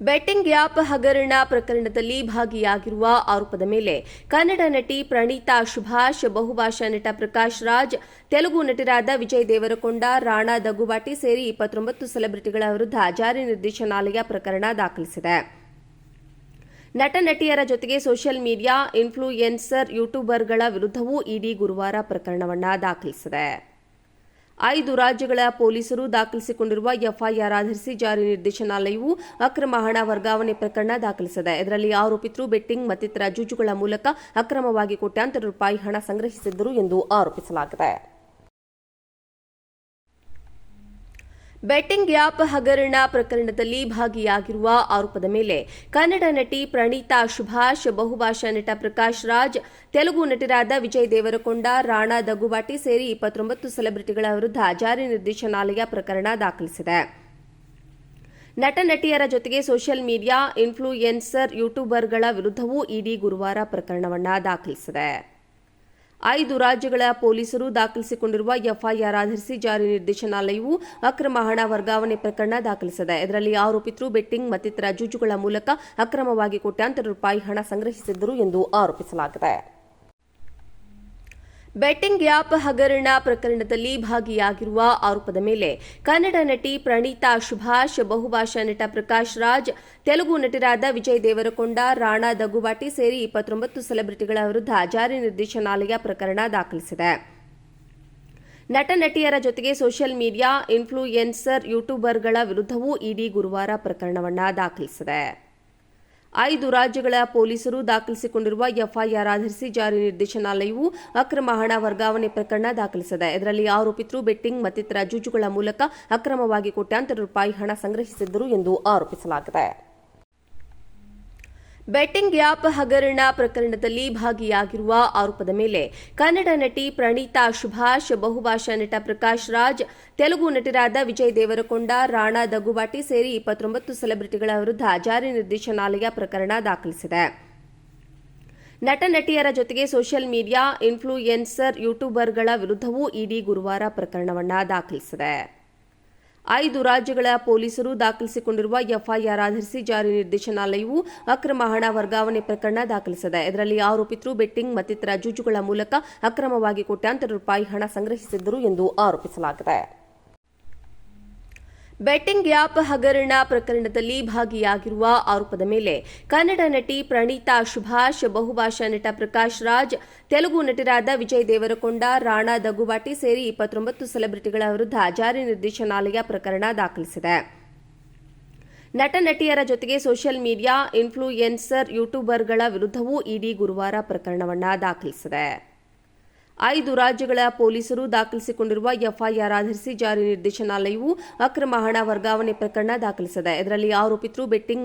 Betting app ಹಗರಣ ಪ್ರಕರಣದಲ್ಲಿ ಭಾಗಿಯಾಗಿರುವ ಆರೋಪದ ಮೇಲೆ ಕನ್ನಡ ನಟಿ ಪ್ರಣೀತಾ ಸುಭಾಷ್, ಬಹುಭಾಷಾ ನಟ ಪ್ರಕಾಶ್ ರಾಜ್, ತೆಲುಗು ನಟರಾದ ವಿಜಯ್ ದೇವರಕೊಂಡ, ರಾಣಾ ದಗ್ಗುಬಾಟಿ ಸೇರಿ ಇಪ್ಪತ್ತೊಂಬತ್ತು ಸೆಲೆಬ್ರಿಟಿಗಳ ವಿರುದ್ಧ ಜಾರಿ ನಿರ್ದೇಶನಾಲಯ ಪ್ರಕರಣ ದಾಖಲಿಸಿದೆ. ನಟ ನಟಿಯರ ಜೊತೆಗೆ ಸೋಷಿಯಲ್ ಮೀಡಿಯಾ ಇನ್ಫ್ಲೂಯೆನ್ಸರ್ ಯೂಟ್ಯೂಬರ್ಗಳ ವಿರುದ್ಧವೂ ಇಡಿ ಗುರುವಾರ ಪ್ರಕರಣವನ್ನು ದಾಖಲಿಸಿದೆ. ಐದು ರಾಜ್ಯಗಳ ಪೊಲೀಸರು ದಾಖಲಿಸಿಕೊಂಡಿರುವ ಎಫ್ಐಆರ್ ಆಧರಿಸಿ ಜಾರಿ ನಿರ್ದೇಶನಾಲಯವು ಅಕ್ರಮ ಹಣ ವರ್ಗಾವಣೆ ಪ್ರಕರಣ ದಾಖಲಿಸಿದೆ. ಇದರಲ್ಲಿ ಆರೋಪಿತರು ಬೆಟ್ಟಿಂಗ್ ಮತ್ತಿತರ ಜೂಜುಗಳ ಮೂಲಕ ಅಕ್ರಮವಾಗಿ ಕೋಟ್ಯಾಂತರ ರೂಪಾಯಿ ಹಣ ಸಂಗ್ರಹಿಸಿದ್ದರು ಎಂದು ಆರೋಪಿಸಲಾಗಿದೆ. ಬೆಟ್ಟಿಂಗ್ ಆ್ಯಪ್ ಹಗರಣ ಪ್ರಕರಣದಲ್ಲಿ ಭಾಗಿಯಾಗಿರುವ ಆರೋಪದ ಮೇಲೆ ಕನ್ನಡ ನಟಿ ಪ್ರಣೀತಾ ಸುಭಾಷ್, ಬಹುಭಾಷಾ ನಟ ಪ್ರಕಾಶ್ ರಾಜ್, ತೆಲುಗು ನಟರಾದ ವಿಜಯ್ ದೇವರಕೊಂಡ, ರಾಣಾ ದಗ್ಗುಬಾಟಿ ಸೇರಿ ಇಪ್ಪತ್ತೊಂಬತ್ತು ಸೆಲೆಬ್ರಿಟಿಗಳ ವಿರುದ್ಧ ಜಾರಿ ನಿರ್ದೇಶನಾಲಯ ಪ್ರಕರಣ ದಾಖಲಿಸಿದೆ. ನಟ ನಟಿಯರ ಜೊತೆಗೆ ಸೋಷಿಯಲ್ ಮೀಡಿಯಾ, ಇನ್ಫ್ಲೂಯೆನ್ಸರ್, ಯೂಟ್ಯೂಬರ್ಗಳ ವಿರುದ್ಧವೂ ಇಡಿ ಗುರುವಾರ ಪ್ರಕರಣವನ್ನು ದಾಖಲಿಸಿದೆ. ಐದು ರಾಜ್ಯಗಳ ಪೊಲೀಸರು ದಾಖಲಿಸಿಕೊಂಡಿರುವ ಎಫ್ಐಆರ್ ಆಧರಿಸಿ ಜಾರಿ ನಿರ್ದೇಶನಾಲಯವು ಅಕ್ರಮ ಹಣ ವರ್ಗಾವಣೆ ಪ್ರಕರಣ ದಾಖಲಿಸಿದೆ. ಇದರಲ್ಲಿ ಆರೋಪಿತರು ಬೆಟ್ಟಿಂಗ್ ಮತ್ತಿತರ ಜೂಜುಗಳ ಮೂಲಕ ಅಕ್ರಮವಾಗಿ ಕೋಟ್ಯಾಂತರ ರೂಪಾಯಿ ಹಣ ಸಂಗ್ರಹಿಸಿದ್ದರು ಎಂದು ಆರೋಪಿಸಲಾಗಿದೆ. ಬೆಟ್ಟಿಂಗ್ ಆ್ಯಪ್ ಹಗರಣ ಪ್ರಕರಣದಲ್ಲಿ ಭಾಗಿಯಾಗಿರುವ ಆರೋಪದ ಮೇಲೆ ಕನ್ನಡ ನಟಿ ಪ್ರಣೀತಾ ಸುಭಾಷ್, ಬಹುಭಾಷಾ ನಟ ಪ್ರಕಾಶ್ ರಾಜ್, ತೆಲುಗು ನಟರಾದ ವಿಜಯ್ ದೇವರಕೊಂಡ, ರಾಣಾ ದಗ್ಗುಬಾಟಿ ಸೇರಿ ಇಪ್ಪತ್ತೊಂಬತ್ತು ಸೆಲೆಬ್ರಿಟಿಗಳ ವಿರುದ್ಧ ಜಾರಿ ನಿರ್ದೇಶನಾಲಯ ಪ್ರಕರಣ ದಾಖಲಿಸಿದೆ. ನಟ ನಟಿಯರ ಜೊತೆಗೆ ಸೋಷಿಯಲ್ ಮೀಡಿಯಾ, ಇನ್ಫ್ಲೂಯೆನ್ಸರ್, ಯೂಟ್ಯೂಬರ್ಗಳ ವಿರುದ್ಧವೂ ಇಡಿ ಗುರುವಾರ ಪ್ರಕರಣವನ್ನು ದಾಖಲಿಸಿದೆ. ಐದು ರಾಜ್ಯಗಳ ಪೊಲೀಸರು ದಾಖಲಿಸಿಕೊಂಡಿರುವ ಎಫ್ಐಆರ್ ಆಧರಿಸಿ ಜಾರಿ ನಿರ್ದೇಶನಾಲಯವು ಅಕ್ರಮ ಹಣ ವರ್ಗಾವಣೆ ಪ್ರಕರಣ ದಾಖಲಿಸಿದೆ. ಇದರಲ್ಲಿ ಆರೋಪಿತರು ಬೆಟ್ಟಿಂಗ್ ಮತ್ತಿತರ ಜೂಜುಗಳ ಮೂಲಕ ಅಕ್ರಮವಾಗಿ ಕೋಟ್ಯಾಂತರ ರೂಪಾಯಿ ಹಣ ಸಂಗ್ರಹಿಸಿದ್ದರು ಎಂದು ಆರೋಪಿಸಲಾಗಿದೆ. ಬೆಟ್ಟಿಂಗ್ ಗ್ಯಾಪ್ ಹಗರಣ ಪ್ರಕರಣದಲ್ಲಿ ಭಾಗಿಯಾಗಿರುವ ಆರೋಪದ ಮೇಲೆ ಕನ್ನಡ ನಟಿ ಪ್ರಣೀತಾ ಸುಭಾಷ್, ಬಹುಭಾಷಾ ನಟ ಪ್ರಕಾಶ್ ರಾಜ್, ತೆಲುಗು ನಟರಾದ ವಿಜಯ್ ದೇವರಕೊಂಡ, ರಾಣಾ ದಗುಬಾಟಿ ಸೇರಿ ಇಪ್ಪತ್ತೊಂಬತ್ತು ಸೆಲೆಬ್ರಿಟಿಗಳ ವಿರುದ್ಧ ಜಾರಿ ನಿರ್ದೇಶನಾಲಯ ಪ್ರಕರಣ ದಾಖಲಿಸಿದೆ. ನಟ ನಟಿಯರ ಜೊತೆಗೆ ಸೋಷಿಯಲ್ ಮೀಡಿಯಾ, ಇನ್ಫ್ಲೂಯೆನ್ಸರ್, ಯೂಟ್ಯೂಬರ್ಗಳ ವಿರುದ್ಧವೂ ಇಡಿ ಗುರುವಾರ ಪ್ರಕರಣವನ್ನು ದಾಖಲಿಸಿದೆ. ಐದು ರಾಜ್ಯಗಳ ಪೊಲೀಸರು ದಾಖಲಿಸಿಕೊಂಡಿರುವ ಎಫ್ಐಆರ್ ಆಧರಿಸಿ ಜಾರಿ ನಿರ್ದೇಶನಾಲಯವು ಅಕ್ರಮ ಹಣ ವರ್ಗಾವಣೆ ಪ್ರಕರಣ ದಾಖಲಿಸಿದೆ. ಇದರಲ್ಲಿ ಆರೋಪಿತರು ಬೆಟ್ಟಿಂಗ್ ಮತ್ತಿತರ ಜೂಜುಗಳ ಮೂಲಕ ಅಕ್ರಮವಾಗಿ ಕೋಟ್ಯಾಂತರ ರೂಪಾಯಿ ಹಣ ಸಂಗ್ರಹಿಸಿದ್ದರು ಎಂದು ಆರೋಪಿಸಲಾಗಿದೆ. ಬೆಟ್ಟಿಂಗ್ ಆ್ಯಪ್ ಹಗರಣ ಪ್ರಕರಣದಲ್ಲಿ ಭಾಗಿಯಾಗಿರುವ ಆರೋಪದ ಮೇಲೆ ಕನ್ನಡ ನಟಿ ಪ್ರಣೀತಾ ಸುಭಾಷ್, ಬಹುಭಾಷಾ ನಟ ಪ್ರಕಾಶ್ ರಾಜ್, ತೆಲುಗು ನಟರಾದ ವಿಜಯ್ ದೇವರಕೊಂಡ, ರಾಣಾ ದಗುಬಾಟಿ ಸೇರಿ ಇಪ್ಪತ್ತೊಂಬತ್ತು ಸೆಲೆಬ್ರಿಟಿಗಳ ವಿರುದ್ಧ ಜಾರಿ ನಿರ್ದೇಶನಾಲಯ ಪ್ರಕರಣ ದಾಖಲಿಸಿದೆ. ನಟ ನಟಿಯರ ಜೊತೆಗೆ ಸೋಷಿಯಲ್ ಮೀಡಿಯಾ, ಇನ್ಫ್ಲೂಯೆನ್ಸರ್, ಯೂಟ್ಯೂಬರ್ಗಳ ವಿರುದ್ಧವೂ ಇಡಿ ಗುರುವಾರ ಪ್ರಕರಣವನ್ನು ದಾಖಲಿಸಿದೆ. ಐದು ರಾಜ್ಯಗಳ ಪೊಲೀಸರು ದಾಖಲಿಸಿಕೊಂಡಿರುವ ಎಫ್ಐಆರ್ ಆಧರಿಸಿ ಜಾರಿ ನಿರ್ದೇಶನಾಲಯವು ಅಕ್ರಮ ಹಣ ವರ್ಗಾವಣೆ ಪ್ರಕರಣ ದಾಖಲಿಸಿದೆ. ಇದರಲ್ಲಿ ಆರೋಪಿತರು ಬೆಟ್ಟಿಂಗ್